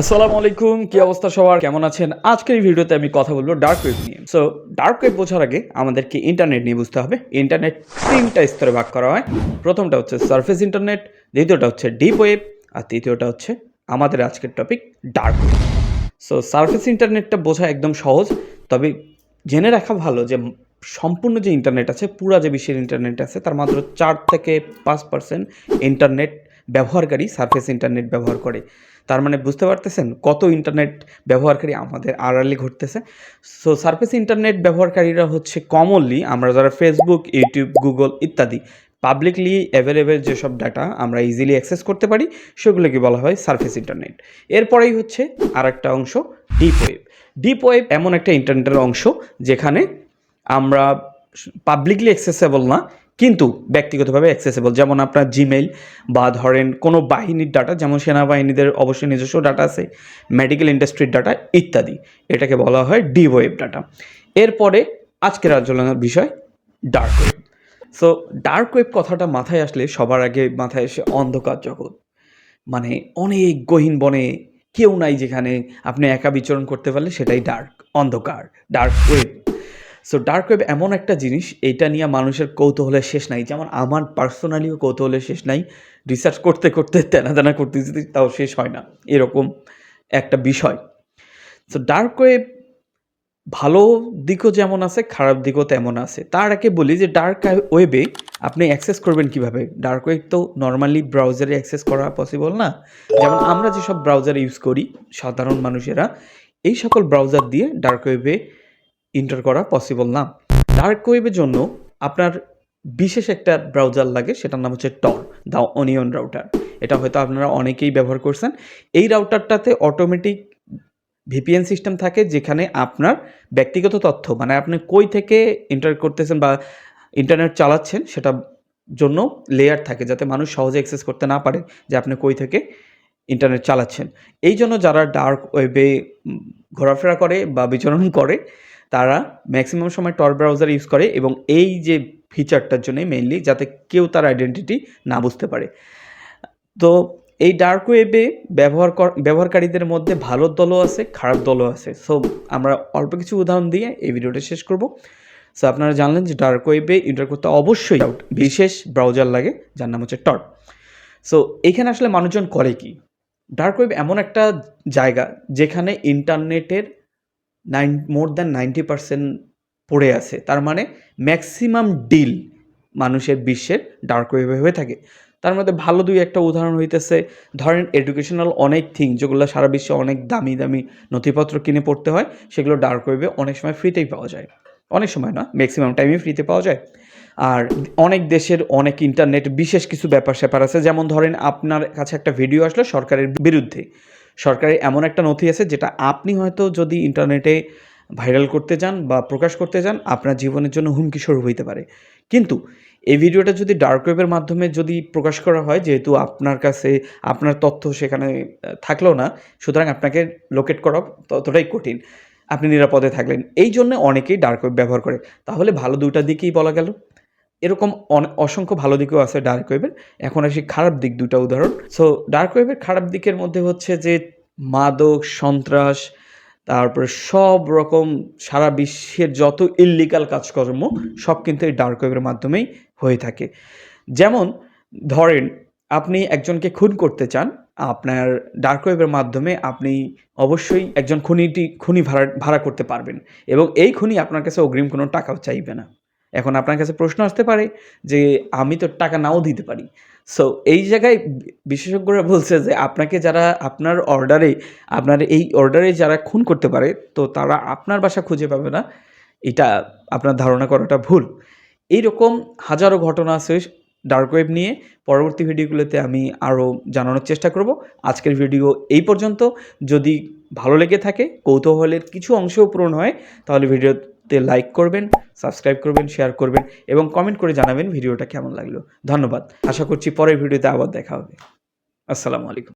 আসসালামু আলাইকুম, কি অবস্থা সবার? কেমন আছেন? আজকের ভিডিওতে আমি কথা বলব ডার্ক ওয়েব নিয়ে। সো ডার্ক ওয়েব বোঝার আগে আমাদেরকে ইন্টারনেট নিয়ে বুঝতে হবে। ইন্টারনেট তিনটা স্তরে ভাগ করা হয়। প্রথমটা হচ্ছে সারফেস ইন্টারনেট দ্বিতীয়টা হচ্ছে ডিপ ওয়েব আর তৃতীয়টা হচ্ছে আমাদের আজকের topic dark web so surface ইন্টারনেটটা বোঝা একদম সহজ, তবে জেনে রাখা ভালো যে সম্পূর্ণ যে ইন্টারনেট আছে, পুরা যে বিশ্বের ইন্টারনেট আছে, তার মাত্র চার থেকে পাঁচ পার্সেন্ট ইন্টারনেট ব্যবহারকারী সার্ফেস ইন্টারনেট ব্যবহার করে। তার মানে বুঝতে পারতেছেন কত ইন্টারনেট ব্যবহারকারী আমাদের আড়ালে ঘটতেছে? সো সার্ফেস ইন্টারনেট ব্যবহারকারীরা হচ্ছে কমনলি আমরা যারা ফেসবুক ইউটিউব গুগল ইত্যাদি পাবলিকলি অ্যাভেলেবেল যেসব ডাটা আমরা ইজিলি অ্যাক্সেস করতে পারি, সেগুলোকে বলা হয় সার্ফেস ইন্টারনেট এরপরেই হচ্ছে আর একটা অংশ ডিপ ওয়েব ডিপ ওয়েব এমন একটা ইন্টারনেটের অংশ যেখানে আমরা পাবলিকলি অ্যাক্সেসেবল না কিন্তু ব্যক্তিগতভাবে অ্যাক্সেসেবল যেমন আপনার জিমেইল বা ধরেন কোনো বাহিনীর ডাটা যেমন সেনাবাহিনীদের অবশ্যই নিজস্ব ডাটা আছে মেডিকেল ইন্ডাস্ট্রির ডাটা ইত্যাদি। এটাকে বলা হয় ডি ওয়েব ডাটা এরপরে আজকের আলোচনার বিষয় dark web so dark web কথাটা মাথায় আসলে সবার আগে মাথায় এসে অন্ধকার জগৎ। মানে অনেক গহীন বনে কেউ নাই যেখানে আপনি একা বিচরণ করতে পারলে সেটাই ডার্ক অন্ধকার dark web so dark web এমন একটা জিনিস এটা নিয়ে মানুষের কৌতূহলের শেষ নাই। যেমন আমার পার্সোনালিও কৌতূহলের শেষ নাই। রিসার্চ করতে করতে তেনা তেনা করতে যদি তাও শেষ হয় না। এরকম একটা বিষয়। সো ডার্ক ওয়েব ভালো দিকও যেমন আছে, খারাপ দিকও তেমন আছে। তার আগে বলি যে ডার্ক ওয়েবে আপনি অ্যাক্সেস করবেন কীভাবে? ডার্ক ওয়েব তো নর্মালি ব্রাউজারে অ্যাক্সেস করা পসিবল না। যেমন আমরা যেসব ব্রাউজার ইউজ করি, সাধারণ মানুষেরা, এই সকল ব্রাউজার দিয়ে ডার্ক ওয়েবে ইন্টার করা পসিবল না। ডার্ক ওয়েবের জন্য আপনার বিশেষ একটা ব্রাউজার লাগে, সেটার নাম হচ্ছে টর দ্য অনিয়ন রাউটার এটা হয়তো আপনারা অনেকেই ব্যবহার করছেন। এই রাউটারটাতে অটোমেটিক ভিপিএন সিস্টেম থাকে, যেখানে আপনার ব্যক্তিগত তথ্য মানে আপনি কই থেকে ইন্টার করতেছেন বা ইন্টারনেট চালাচ্ছেন সেটা জন্য লেয়ার থাকে, যাতে মানুষ সহজে অ্যাক্সেস করতে না পারে যে আপনি কই থেকে ইন্টারনেট চালাচ্ছেন। এই জন্য যারা ডার্ক ওয়েবে ঘোরাফেরা করে বা বিচরণ করে তারা ম্যাক্সিমাম সময় টর ব্রাউজার ইউজ করে এবং এই যে ফিচারটার জন্যই মেইনলি যাতে কেউ তার আইডেন্টিটি না বুঝতে পারে। তো এই ডার্ক ওয়েবে ব্যবহার কর, ব্যবহারকারীদের মধ্যে ভালো দলও আছে, খারাপ দলও আছে। সো আমরা অল্প কিছু উদাহরণ দিয়ে এই ভিডিওটা শেষ করব। সো আপনারা জানলেন যে ডার্ক ওয়েবে ইন্টার করতে অবশ্যই বিশেষ ব্রাউজার লাগে, যার নাম হচ্ছে টর সো এখানে আসলে মানুষজন করে কি? ডার্ক ওয়েব এমন একটা জায়গা যেখানে ইন্টারনেটের nine more than ninety percent পড়ে আছে। তার মানে ম্যাক্সিমাম ডিল মানুষের বিশ্বের ডার্ক ওয়েবে হয়ে থাকে। তার মধ্যে ভালো দুই একটা উদাহরণ হইতেছে, ধরেন এডুকেশনাল অনেক থিং যেগুলো সারা বিশ্বে অনেক দামি দামি নথিপত্র কিনে পড়তে হয়, সেগুলো ডার্ক ওয়েবে অনেক সময় ফ্রিতেই পাওয়া যায়। অনেক সময় না ম্যাক্সিমাম টাইমে ফ্রিতে পাওয়া যায়। আর অনেক দেশের অনেক ইন্টারনেট বিশেষ কিছু ব্যাপার স্যাপার আছে, যেমন ধরেন আপনার কাছে একটা ভিডিও আসলো সরকারের বিরুদ্ধে। সরকারের এমন একটা নথি আছে যেটা আপনি হয়তো যদি ইন্টারনেটে ভাইরাল করতে যান বা প্রকাশ করতে যান আপনার জীবনের জন্য হুমকি স্বরূপ হইতে পারে। কিন্তু এই ভিডিওটা যদি ডার্ক ওয়েবের মাধ্যমে যদি প্রকাশ করা হয়, যেহেতু আপনার কাছে আপনার তথ্য সেখানে থাকল না, সুতরাং আপনাকে লোকেট করা ততটাই কঠিন। আপনি নিরাপদে থাকলেন। এই জন্য অনেকেই ডার্ক ওয়েব ব্যবহার করে। তাহলে ভালো দুইটা দিকেই বলা গেল। এরকম অসংখ্য ভালো দিকও আছে ডার্ক ওয়েবের এখন আসি খারাপ দিক দুটা উদাহরণ। সো ডার্ক ওয়েবের খারাপ দিকের মধ্যে হচ্ছে যে মাদক, সন্ত্রাস, তারপরে সব রকম সারা বিশ্বের যত ইল্লিগাল কাজকর্ম, সব কিন্তু এই ডার্ক ওয়েবের মাধ্যমেই হয়ে থাকে। যেমন, ধরেন, আপনি একজনকে খুন করতে চান, আপনার ডার্ক ওয়েবের মাধ্যমে আপনি অবশ্যই একজন খুনিটি, খুনি ভাড়া ভাড়া করতে পারবেন। এবং এই খুনি আপনার কাছে অগ্রিম কোনো টাকাও চাইবে না। এখন আপনার কাছে প্রশ্ন আসতে পারে যে আমি তো টাকা নাও দিতে পারি। সো এই জায়গায় বিশেষজ্ঞরা বলছে যে আপনাকে যারা আপনার অর্ডারে আপনার এই অর্ডারে যারা খুন করতে পারে, তো তারা আপনার বাসা খুঁজে পাবে না। এটা আপনার ধারণা করাটা ভুল। এইরকম হাজারো ঘটনা আছে ডার্ক ওয়েব নিয়ে। পরবর্তী ভিডিওগুলোতে আমি আরও জানানোর চেষ্টা করব। আজকের ভিডিও এই পর্যন্ত। যদি ভালো লেগে থাকে, কৌতূহলের কিছু অংশও পূরণ হয়, তাহলে ভিডিওতে লাইক করবেন সাবস্ক্রাইব করবেন শেয়ার করবেন এবং কমেন্ট করে জানাবেন ভিডিওটা কেমন লাগল। ধন্যবাদ। আশা করছি পরের ভিডিওতে আবার দেখা হবে। আসসালামু আলাইকুম।